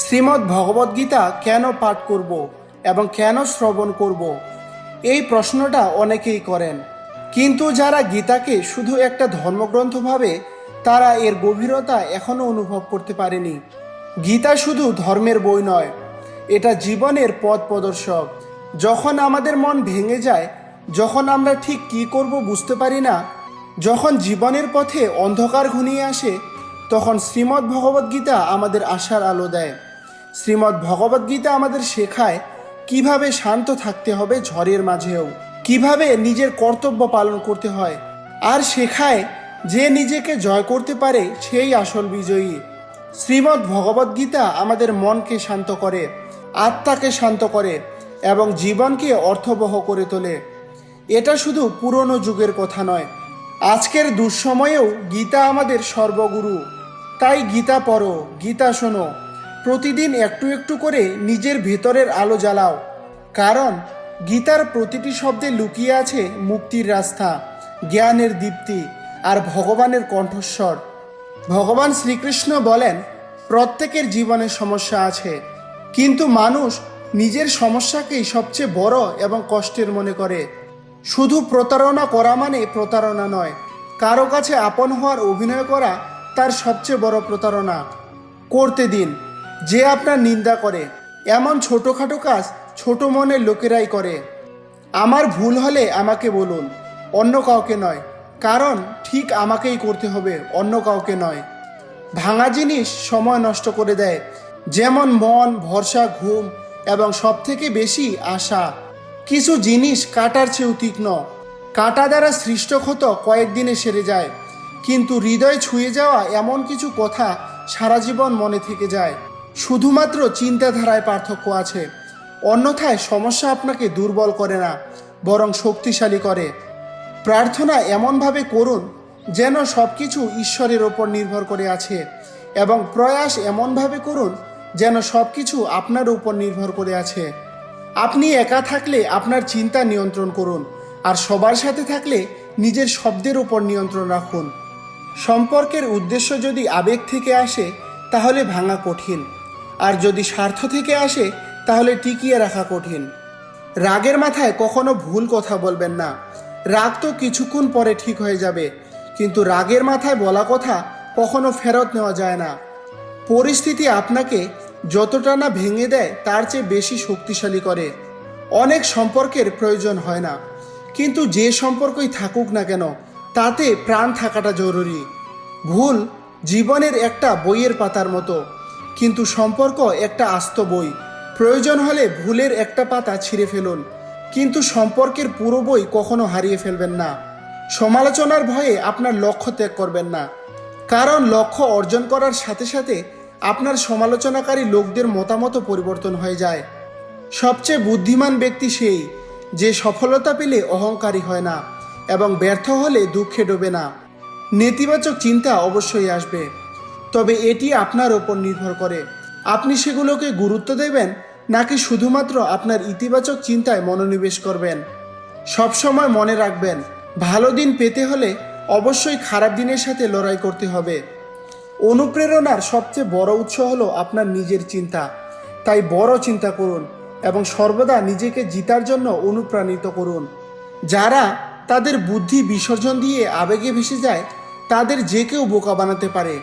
শ্রীমদ্ ভগবদ্গীতা কেন পাঠ করব এবং কেন শ্রবণ করব? এই প্রশ্নটা অনেকেই করেন। কিন্তু যারা গীতাকে শুধু একটা ধর্মগ্রন্থ ভাবে, তারা এর গভীরতা এখনও অনুভব করতে পারেনি। গীতা শুধু ধর্মের বই নয়, এটা জীবনের পথ প্রদর্শক। যখন আমাদের মন ভেঙে যায়, যখন আমরা ঠিক কী করব বুঝতে পারি না, যখন জীবনের পথে অন্ধকার ঘনিয়ে আসে তখন শ্রীমদ্ ভগবদ্গীতা আমাদের আশার আলো দেয়। শ্রীমদ্ ভগবদ্গীতা আমাদের শেখায় কীভাবে শান্ত থাকতে হবে ঝড়ের মাঝেও, কীভাবে নিজের কর্তব্য পালন করতে হয়। আর শেখায় যে নিজেকে জয় করতে পারে সেই আসল বিজয়ী। শ্রীমদ্ ভগবদ্গীতা আমাদের মনকে শান্ত করে, আত্মাকে শান্ত করে এবং জীবনকে অর্থবহ করে তোলে। এটা শুধু পুরনো যুগের কথা নয়, আজকের দুঃসময়েও গীতা আমাদের সর্বগুরু। তাই গীতা পড়ো, গীতা শোনো। প্রতিদিন একটু একটু করে নিজের ভেতরের আলো জ্বালাও। কারণ গীতার প্রতিটি শব্দে লুকিয়ে আছে মুক্তির রাস্তা, জ্ঞানের দীপ্তি আর ভগবানের কণ্ঠস্বর। ভগবান শ্রীকৃষ্ণ বলেন, প্রত্যেকের জীবনে সমস্যা আছে, কিন্তু মানুষ নিজের সমস্যাকেই সবচেয়ে বড় এবং কষ্টের মনে করে। শুধু প্রতারণা করা মানে প্রতারণা নয়, কারও কাছে আপন হওয়ার অভিনয় করা তার সবচেয়ে বড় প্রতারণা, করতে দিন। যে আপনার নিন্দা করে, এমন ছোটোখাটো কাজ ছোট মনের লোকেরাই করে। আমার ভুল হলে আমাকে বলুন, অন্য কাউকে নয়। কারণ ঠিক আমাকেই করতে হবে, অন্য কাউকে নয়। ভাঙা জিনিস সময় নষ্ট করে দেয়, যেমন মন, ভরসা, ঘুম এবং সবথেকে বেশি আশা। কিছু জিনিস কাটার চেয়েও তীক্ষ্ণ। কাটা দ্বারা সৃষ্ট ক্ষত কয়েকদিনে সেরে যায় কিন্তু হৃদয় ছুঁয়ে যাওয়া এমন কিছু কথা সারা জীবন মনে থেকে যায়। শুধুমাত্র চিন্তাধারায় পার্থক্য আছে। অন্যথায় সমস্যা আপনাকে দুর্বল করে না, বরং শক্তিশালী করে। প্রার্থনা এমনভাবে করুন যেন সব কিছু ঈশ্বরের ওপর নির্ভর করে আছে এবং প্রয়াস এমনভাবে করুন যেন সব কিছু আপনার উপর নির্ভর করে আছে। আপনি একা থাকলে আপনার চিন্তা নিয়ন্ত্রণ করুন আর সবার সাথে থাকলে নিজের শব্দের উপর নিয়ন্ত্রণ রাখুন। সম্পর্কের উদ্দেশ্য যদি আবেগ থেকে আসে, তাহলে ভাঙা কঠিন। আর যদি স্বার্থ থেকে আসে, তাহলে টিকিয়ে রাখা কঠিন। রাগের মাথায় কখনো ভুল কথা বলবেন না। রাগ তো কিছুক্ষণ পরে ঠিক হয়ে যাবে। কিন্তু রাগের মাথায় বলা কথা কখনো ফেরত নেওয়া যায় না। পরিস্থিতি আপনাকে যতটা না ভেঙে দেয়, তার চেয়ে বেশি শক্তিশালী করে। অনেক সম্পর্কের প্রয়োজন হয় না। কিন্তু যে সম্পর্কই থাকুক না কেন তাতে প্রাণ থাকাটা জরুরি। ভুল জীবনের একটা বইয়ের পাতার মতো। কিন্তু সম্পর্ক একটা আস্ত বই। প্রয়োজন হলে ভুলের একটা পাতা ছিঁড়ে ফেলুন। কিন্তু সম্পর্কের পুরো বই কখনো হারিয়ে ফেলবেন না। সমালোচনার ভয়ে আপনার লক্ষ্য ত্যাগ করবেন না। কারণ লক্ষ্য অর্জন করার সাথে সাথে আপনার সমালোচনাকারী লোকদের মতামতও পরিবর্তন হয়ে যায়। সবচেয়ে বুদ্ধিমান ব্যক্তি সেই, যে সফলতা পেলে অহংকারী হয় না। এবং ব্যর্থ হলে দুঃখে ডোবে না। নেতিবাচক চিন্তা অবশ্যই আসবে। তবে এটি আপনার ওপর নির্ভর করে। আপনি সেগুলোকে গুরুত্ব দেবেন নাকি শুধুমাত্র আপনার ইতিবাচক চিন্তায় মনোনিবেশ করবেন? সবসময় মনে রাখবেন, ভালো দিন পেতে হলে অবশ্যই খারাপ দিনের সাথে লড়াই করতে হবে। অনুপ্রেরণার সবচেয়ে বড় উৎস হলো আপনার নিজের চিন্তা। তাই বড় চিন্তা করুন এবং সর্বদা নিজেকে জিতার জন্য অনুপ্রাণিত করুন। যারা তাদের বুদ্ধি বিসর্জন দিয়ে আবেগে ভেসে যায়, তাদের যে কেউ বোকা বানাতে পারে।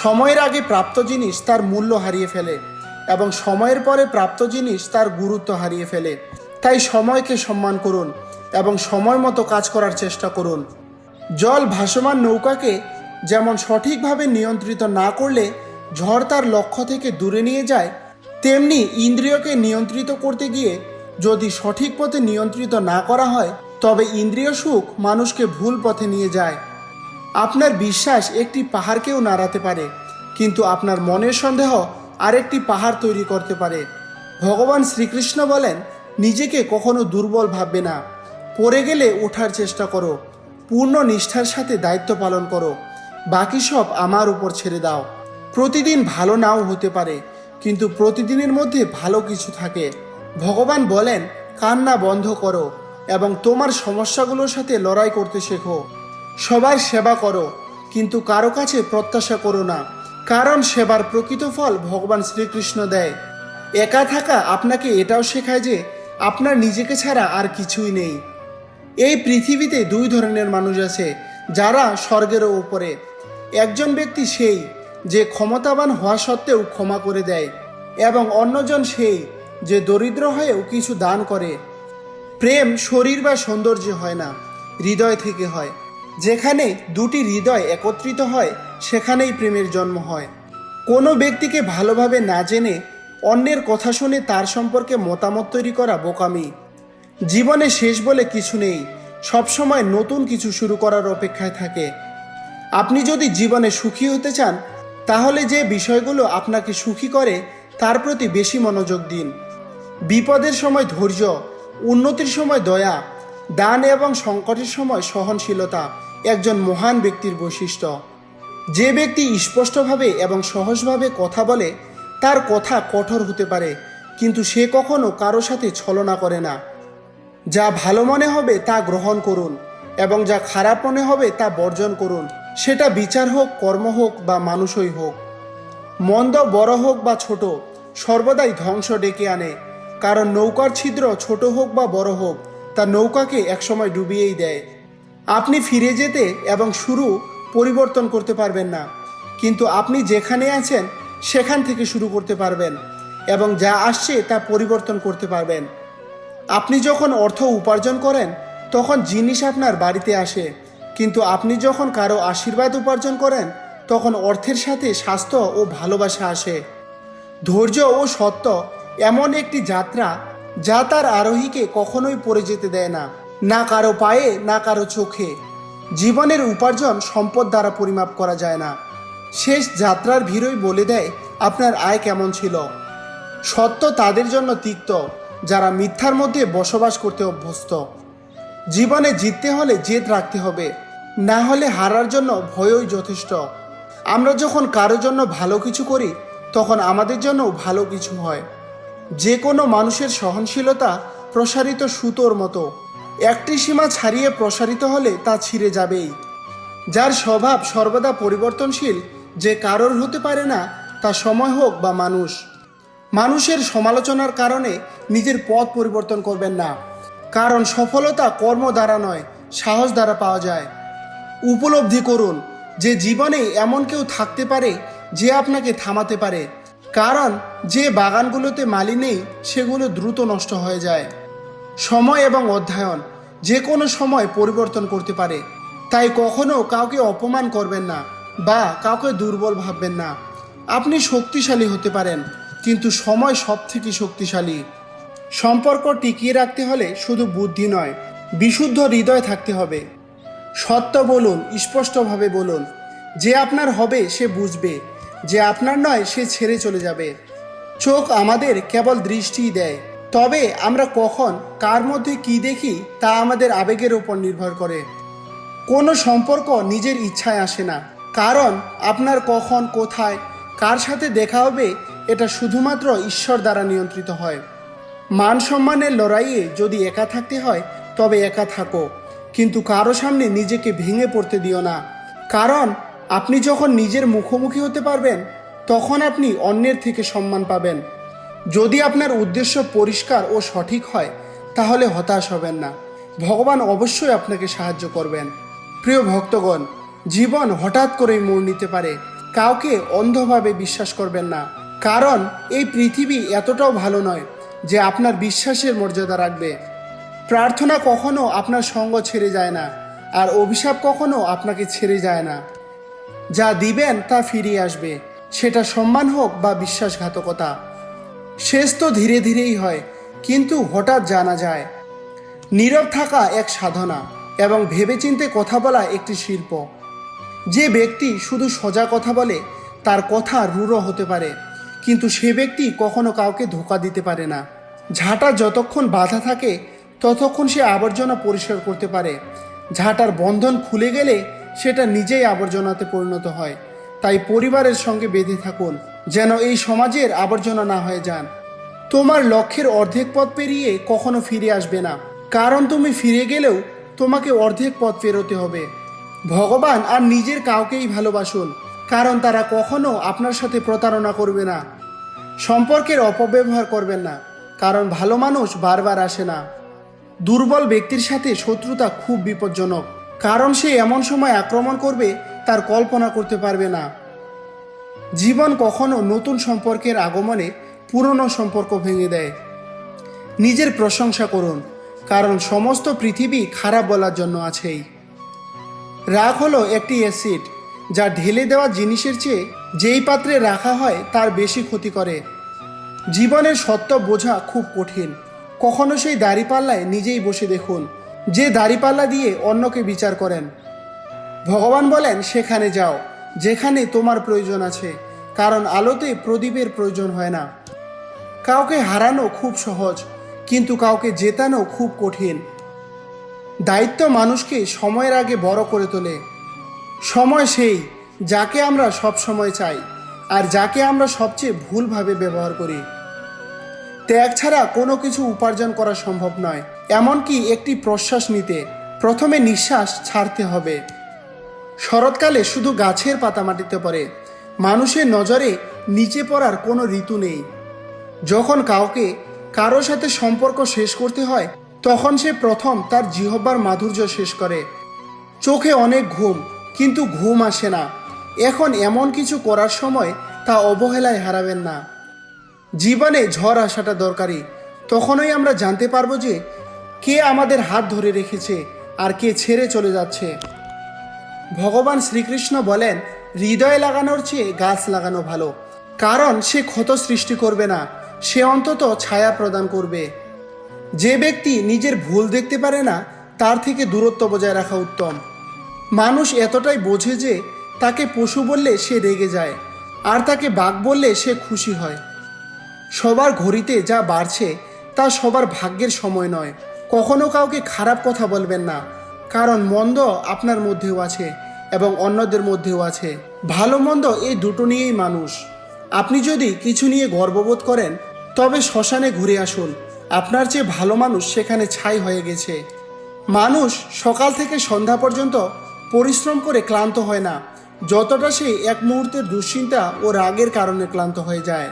সময়ের আগে প্রাপ্ত জিনিস তার মূল্য হারিয়ে ফেলে এবং সময়ের পরে প্রাপ্ত জিনিস তার গুরুত্ব হারিয়ে ফেলে। তাই সময়কে সম্মান করুন এবং সময় মতো কাজ করার চেষ্টা করুন। জল ভাসমান নৌকাকে যেমন সঠিকভাবে নিয়ন্ত্রিত না করলে ঝড় তার লক্ষ্য থেকে দূরে নিয়ে যায়, তেমনি ইন্দ্রিয়কে নিয়ন্ত্রিত করতে গিয়ে যদি সঠিক পথে নিয়ন্ত্রিত না করা হয় তবে ইন্দ্রিয় সুখ মানুষকে ভুল পথে নিয়ে যায়। আপনার বিশ্বাস একটি পাহাড়কেও নাড়াতে পারে, কিন্তু আপনার মনের সন্দেহ আরেকটি পাহাড় তৈরি করতে পারে। ভগবান শ্রীকৃষ্ণ বলেন, নিজেকে কখনো দুর্বল ভাববে না। পড়ে গেলে ওঠার চেষ্টা করো, পূর্ণ নিষ্ঠার সাথে দায়িত্ব পালন করো, বাকি সব আমার উপর ছেড়ে দাও। প্রতিদিন ভালো নাও হতে পারে, কিন্তু প্রতিদিনের মধ্যে ভালো কিছু থাকে। ভগবান বলেন, কান্না বন্ধ করো এবং তোমার সমস্যাগুলোর সাথে লড়াই করতে শেখো। সবাই সেবা করো, কিন্তু কারও কাছে প্রত্যাশা করো না, কারণ সেবার প্রকৃত ফল ভগবান শ্রীকৃষ্ণ দেয়। একা থাকা আপনাকে এটাও শেখায় যে আপনার নিজেকে ছাড়া আর কিছুই নেই। এই পৃথিবীতে দুই ধরনের মানুষ আছে, যারা স্বর্গেরও উপরে। একজন ব্যক্তি সেই, যে ক্ষমতাবান হওয়া সত্ত্বেও ক্ষমা করে দেয়, এবং অন্যজন সেই, যে দরিদ্র হয়েও কিছু দান করে। প্রেম শরীর বা সৌন্দর্য হয় না, হৃদয় থেকে হয়। যেখানে দুটি হৃদয় একত্রিত হয়, সেখানেই প্রেমের জন্ম হয়। কোনো ব্যক্তিকে ভালোভাবে না জেনে অন্যের কথা শুনে তার সম্পর্কে মতামত তৈরি করা বোকামি। জীবনে শেষ বলে কিছু নেই, সবসময় নতুন কিছু শুরু করার অপেক্ষায় থাকে। আপনি যদি জীবনে সুখী হতে চান, তাহলে যে বিষয়গুলো আপনাকে সুখী করে, তার প্রতি বেশি মনোযোগ দিন। বিপদের সময় ধৈর্য উন্নতির সময় দয়া, দান এবং সংকটের সময় সহনশীলতা একজন মহান ব্যক্তির বৈশিষ্ট্য। যে ব্যক্তি স্পষ্টভাবে এবং সহজভাবে কথা বলে, তার কথা কঠোর হতে পারে, কিন্তু সে কখনো কারও সাথে ছলনা করে না। যা ভালো মনে হবে তা গ্রহণ করুন এবং যা খারাপ মনে হবে তা বর্জন করুন। সেটা বিচার হোক, কর্ম হোক বা মানুষই হোক। মন্দ, বড় হোক বা ছোট, সর্বদাই ধ্বংস ডেকে আনে। কারণ নৌকার ছিদ্র ছোট হোক বা বড় হোক, তা নৌকাকে একসময় ডুবিয়েই দেয়। আপনি ফিরে যেতে এবং শুরু পরিবর্তন করতে পারবেন না। কিন্তু আপনি যেখানে আছেন, সেখান থেকে শুরু করতে পারবেন এবং যা আসছে তা পরিবর্তন করতে পারবেন। আপনি যখন অর্থ উপার্জন করেন, তখন জিনিস আপনার বাড়িতে আসে। কিন্তু আপনি যখন কারও আশীর্বাদ উপার্জন করেন, তখন অর্থের সাথে স্বাস্থ্য ও ভালোবাসা আসে। ধৈর্য ও সত্য এমন একটি যাত্রা যা তার আরোহীকে কখনোই পড়ে যেতে দেয় না না কারও পায়ে, না কারও চোখে। জীবনের উপার্জন সম্পদ দ্বারা পরিমাপ করা যায় না। শেষ যাত্রার ভিড়ই বলে দেয় আপনার আয় কেমন ছিল। সত্য তাদের জন্য তিক্ত, যারা মিথ্যার মধ্যে বসবাস করতে অভ্যস্ত। জীবনে জিততে হলে জেদ রাখতে হবে, না হলে হারার জন্য ভয়ই যথেষ্ট। আমরা যখন কারও জন্য ভালো কিছু করি, তখন আমাদের জন্য ভালো কিছু হয়। যে কোনো মানুষের সহনশীলতা প্রসারিত সুতোর মতো। একটি সীমা ছাড়িয়ে প্রসারিত হলে তা ছিঁড়ে যাবেই। যার স্বভাব সর্বদা পরিবর্তনশীল, যে কারোর হতে পারে না, তা সময় হোক বা মানুষ। মানুষের সমালোচনার কারণে নিজের পথ পরিবর্তন করবেন না। কারণ সফলতা কর্ম দ্বারা নয়, সাহস দ্বারা পাওয়া যায়। উপলব্ধি করুন, যে জীবনে এমন কেউ থাকতে পারে, যে আপনাকে থামাতে পারে। কারণ যে বাগানগুলোতে মালি নেই, সেগুলো দ্রুত নষ্ট হয়ে যায়। সময় এবং অধ্যয়ন যে কোনো সময় পরিবর্তন করতে পারে। তাই কখনো কাউকে অপমান করবেন না বা কাউকে দুর্বল ভাববেন না। আপনি শক্তিশালী হতে পারেন, কিন্তু সময় সব থেকে শক্তিশালী। সম্পর্ক টিকিয়ে রাখতে হলে শুধু বুদ্ধি নয়, বিশুদ্ধ হৃদয় থাকতে হবে। সত্য বলুন, স্পষ্টভাবে বলুন, যে আপনার হবে সে বুঝবে। যে আপনার নয়, সে ছেড়ে চলে যাবে। চোখ আমাদের কেবল দৃষ্টিই দেয়। তবে আমরা কখন, কার মধ্যে কি দেখি, তা আমাদের আবেগের ওপর নির্ভর করে। কোনো সম্পর্ক নিজের ইচ্ছায় আসে না। কারণ, আপনার কখন, কোথায়, কার সাথে দেখা হবে, এটা শুধুমাত্র ঈশ্বর দ্বারা নিয়ন্ত্রিত হয়। মান সম্মানের লড়াইয়ে যদি একা থাকতে হয়, তবে একা থাকো। কিন্তু কারও সামনে নিজেকে ভেঙে পড়তে দিও না। কারণ আপনি যখন নিজের মুখোমুখি হতে পারবেন, তখন আপনি অন্যের থেকে সম্মান পাবেন। যদি আপনার উদ্দেশ্য পরিষ্কার ও সঠিক হয়, তাহলে হতাশ হবেন না। ভগবান অবশ্যই আপনাকে সাহায্য করবেন। প্রিয় ভক্তগণ, জীবন হঠাৎ করেই মোড় নিতে পারে। কাউকে অন্ধভাবে বিশ্বাস করবেন না। কারণ এই পৃথিবী এতটাও ভালো নয় যে আপনার বিশ্বাসের মর্যাদা রাখবে। প্রার্থনা কখনো আপনার সঙ্গ ছেড়ে যায় না, আর অভিশাপ কখনো আপনাকে ছেড়ে যায় না। যা দিবেন তা ফিরিয়ে আসবে। সেটা সম্মান হোক বা বিশ্বাসঘাতকতা। শেষ তো ধীরে ধীরেই হয়, কিন্তু হঠাৎ জানা যায়, নীরব থাকা এক সাধনা এবং ভেবেচিন্তে কথা বলা একটি শিল্প। যে ব্যক্তি শুধু সোজা কথা বলে, তার কথা রূঢ় হতে পারে, কিন্তু সে ব্যক্তি কখনো কাউকে ধোকা দিতে পারে না। ঝাঁটা যতক্ষণ বাধা থাকে, ততক্ষণ সে আবর্জনা পরিষ্কার করতে পারে। ঝাঁটার বন্ধন খুলে গেলে সেটা নিজেই আবর্জনাতে পরিণত হয়। তাই পরিবারের সঙ্গে বেঁধে থাকুন, যেন এই সমাজের আবর্জনা না হয়ে যান। তোমার লক্ষ্যের অর্ধেক পথ পেরিয়ে কখনো ফিরে আসবে না। কারণ তুমি ফিরে গেলেও তোমাকে অর্ধেক পথ পেরোতে হবে। ভগবান আর নিজের কাউকেই ভালোবাসুন, কারণ তারা কখনো আপনার সাথে প্রতারণা করবে না। সম্পর্কের অপব্যবহার করবেন না, কারণ ভালো মানুষ বারবার আসে না। দুর্বল ব্যক্তির সাথে শত্রুতা খুব বিপজ্জনক। কারণ সে এমন সময় আক্রমণ করবে, তার কল্পনা করতে পারবে না। জীবন কখনো নতুন সম্পর্কের আগমনে পুরনো সম্পর্ক ভেঙে দেয়। নিজের প্রশংসা করুন, কারণ সমস্ত পৃথিবী খারাপ বলার জন্য আছেই। রাগ হলো একটি অ্যাসিড, যা ঢেলে দেওয়া জিনিসের চেয়ে যেই পাত্রে রাখা হয় তার বেশি ক্ষতি করে। জীবনের সত্য বোঝা খুব কঠিন, কখনো সেই দাড়িপাল্লায় নিজেই বসে দেখুন। যে দাড়িপাল্লা দিয়ে অন্যকে বিচার করেন। ভগবান বলেন, সেখানে যাও, যেখানে তোমার প্রয়োজন আছে, কারণ আলোতে প্রদীপের প্রয়োজন হয় না। কাউকে হারানো খুব সহজ, কিন্তু কাউকে জেতানো খুব কঠিন। দায়িত্ব মানুষকে সময়ের আগে বড় করে তোলে। সময় সেই, যাকে আমরা সব সময় চাই, আর যাকে আমরা সবচেয়ে ভুলভাবে ব্যবহার করি। ত্যাগ ছাড়া কোনো কিছু উপার্জন করা সম্ভব নয়, এমনকি একটি প্রশ্বাস নিতে। প্রথমে নিঃশ্বাস ছাড়তে হবে। শরৎকালে শুধু গাছের পাতা মাটিতে পড়ে। মানুষের নজরে নিচে পড়ার কোনো ঋতু নেই। যখন কাউকে কারও সাথে সম্পর্ক শেষ করতে হয়, তখন সে প্রথম তার জিহব্বার মাধুর্য শেষ করে। চোখে অনেক ঘুম, কিন্তু ঘুম আসে না। এখন এমন কিছু করার সময় তা অবহেলায় হারাবেন না। জীবনে ঝড় আসাটা দরকারি। তখনই আমরা জানতে পারব যে কে আমাদের হাত ধরে রেখেছে আর কে ছেড়ে চলে যাচ্ছে। ভগবান শ্রীকৃষ্ণ বলেন, হৃদয় লাগানোর চেয়ে গাছ লাগানো ভালো। কারণ সে ক্ষত সৃষ্টি করবে না, সে অন্তত ছায়া প্রদান করবে। যে ব্যক্তি নিজের ভুল দেখতে পারে না, তার থেকে দূরত্ব বজায় রাখা উত্তম। মানুষ এতটাই বোঝে যে তাকে পশু বললে সে রেগে যায়, আর তাকে বাঘ বললে সে খুশি হয়। সবার ঘড়িতে যা বাড়ছে তা সবার ভাগ্যের সময় নয়। কখনো কাউকে খারাপ কথা বলবেন না, কারণ মন্দ আপনার মধ্যেও আছে এবং অন্যদের মধ্যেও আছে। ভালো মন্দ এই দুটো নিয়েই মানুষ। আপনি যদি কিছু নিয়ে গর্ববোধ করেন, তবে শ্মশানে ঘুরে আসুন। আপনার চেয়ে ভালো মানুষ সেখানে ছাই হয়ে গেছে। মানুষ সকাল থেকে সন্ধ্যা পর্যন্ত পরিশ্রম করে ক্লান্ত হয় না। যতটা সে এক মুহূর্তের দুশ্চিন্তা ও রাগের কারণে ক্লান্ত হয়ে যায়।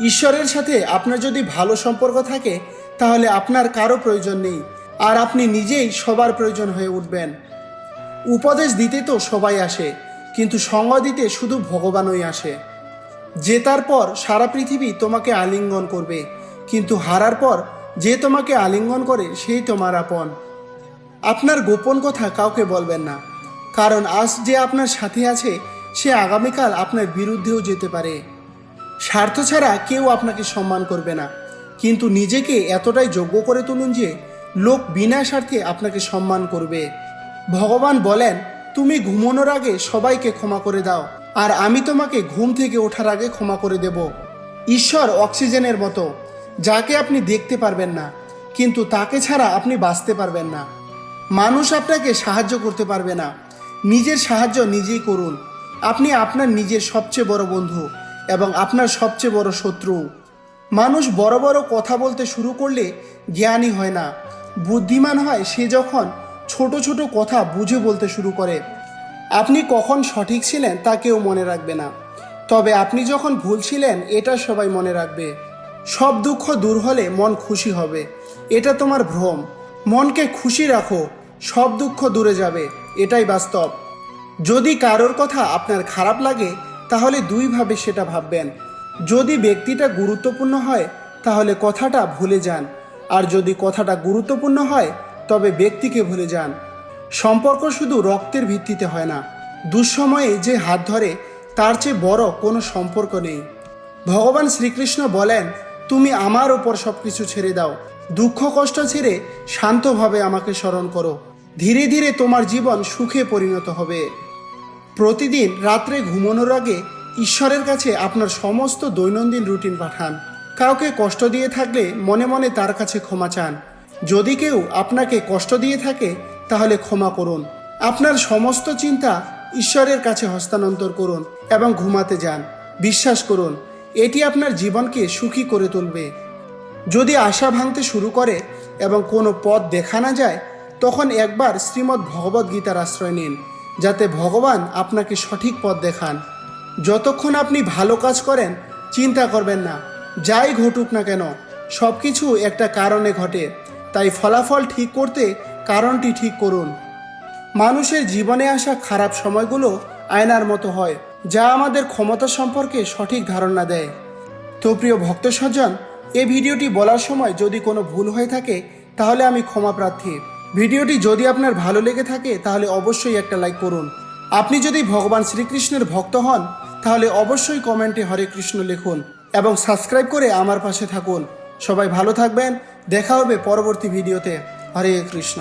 ঈশ্বরের সাথে আপনার যদি ভালো সম্পর্ক থাকে, তাহলে আপনার কারও প্রয়োজন নেই। আর আপনি নিজেই সবার প্রয়োজন হয়ে উঠবেন। উপদেশ দিতে তো সবাই আসে, কিন্তু সঙ্গ দিতে শুধু ভগবানই আসে। জেতার পর সারা পৃথিবী তোমাকে আলিঙ্গন করবে, কিন্তু হারার পর যে তোমাকে আলিঙ্গন করে, সেই তোমার আপন। আপনার গোপন কথা কাউকে বলবেন না, কারণ আজ যে আপনার সাথে আছে, সে আগামীকাল আপনার বিরুদ্ধেও যেতে পারে। স্বার্থ ছাড়া কেউ আপনাকে সম্মান করবে না। কিন্তু নিজেকে এতটাই যোগ্য করে তুলুন যে, লোক বিনা স্বার্থে আপনাকে সম্মান করবে। ভগবান বলেন, তুমি ঘুমানোর আগে সবাইকে ক্ষমা করে দাও, আর আমি তোমাকে ঘুম থেকে ওঠার আগে ক্ষমা করে দেব। ঈশ্বর অক্সিজেনের মতো, যাকে আপনি দেখতে পারবেন না, কিন্তু তাকে ছাড়া আপনি বাঁচতে পারবেন না। মানুষ আপনাকে সাহায্য করতে পারবে না। নিজের সাহায্য নিজেই করুন। আপনি আপনার নিজের সবচেয়ে বড় বন্ধু। এবং আপনার সবচেয়ে বড় শত্রু। মানুষ বড় বড় কথা বলতে শুরু করলে জ্ঞানী হয় না। বুদ্ধিমান হয় সে যখন ছোট ছোট কথা বুঝে বলতে শুরু করে। আপনি কখন সঠিক ছিলেন তা কেউ মনে রাখবে না। তবে আপনি যখন ভুল ছিলেন, এটা সবাই মনে রাখবে। সব দুঃখ দূর হলে মন খুশি হবে। এটা তোমার ভ্রম। মনকে খুশি রাখো। সব দুঃখ দূরে যাবে। এটাই বাস্তব। যদি কারোর কথা আপনার খারাপ লাগে তাহলে দুইভাবে সেটা ভাববেন। যদি ব্যক্তিটা গুরুত্বপূর্ণ হয়, তাহলে কথাটা ভুলে যান। আর যদি কথাটা গুরুত্বপূর্ণ হয়, তবে ব্যক্তিকে ভুলে যান। সম্পর্ক শুধু রক্তের ভিত্তিতে হয় না। দুঃসময়ে যে হাত ধরে, তার চেয়ে বড় কোনো সম্পর্ক নেই। ভগবান শ্রীকৃষ্ণ বলেন, তুমি আমার ওপর সব কিছু ছেড়ে দাও। দুঃখ কষ্ট ছেড়ে শান্তভাবে আমাকে স্মরণ করো। ধীরে ধীরে তোমার জীবন সুখে পরিণত হবে। প্রতিদিন রাত্রে ঘুমানোর আগে ঈশ্বরের কাছে আপনার সমস্ত দৈনন্দিন রুটিন পাঠান। কাউকে কষ্ট দিয়ে থাকলে মনে মনে তার কাছে ক্ষমা চান। যদি কেউ আপনাকে কষ্ট দিয়ে থাকে, তাহলে ক্ষমা করুন। আপনার সমস্ত চিন্তা ঈশ্বরের কাছে হস্তান্তর করুন এবং ঘুমাতে যান। বিশ্বাস করুন, এটি আপনার জীবনকে সুখী করে তুলবে। যদি আশা ভাঙতে শুরু করে এবং কোনো পথ দেখা না যায়, তখন একবার শ্রীমদ্ ভগবদ্গীতার আশ্রয় নিন। যাতে ভগবান আপনাকে সঠিক পথ দেখান। যতক্ষণ আপনি ভালো কাজ করেন, চিন্তা করবেন না। যাই ঘটুক না কেন সব কিছু একটা কারণে ঘটে। তাই ফলাফল ঠিক করতে কারণটি ঠিক করুন। মানুষের জীবনে আসা খারাপ সময়গুলো আয়নার মতো হয়, যা আমাদের ক্ষমতা সম্পর্কে সঠিক ধারণা দেয়। তো প্রিয় ভক্ত সজ্জন এ ভিডিওটি বলার সময় যদি কোনো ভুল হয়ে থাকে, তাহলে আমি ক্ষমা প্রার্থী। ভিডিওটি যদি আপনার ভালো লেগে থাকে, তাহলে অবশ্যই একটা লাইক করুন। আপনি যদি ভগবান শ্রীকৃষ্ণের ভক্ত হন, তাহলে অবশ্যই কমেন্টে হরে কৃষ্ণ লিখুন এবং সাবস্ক্রাইব করে আমার পাশে থাকুন। সবাই ভালো থাকবেন, দেখা হবে পরবর্তী ভিডিওতে। হরে কৃষ্ণ।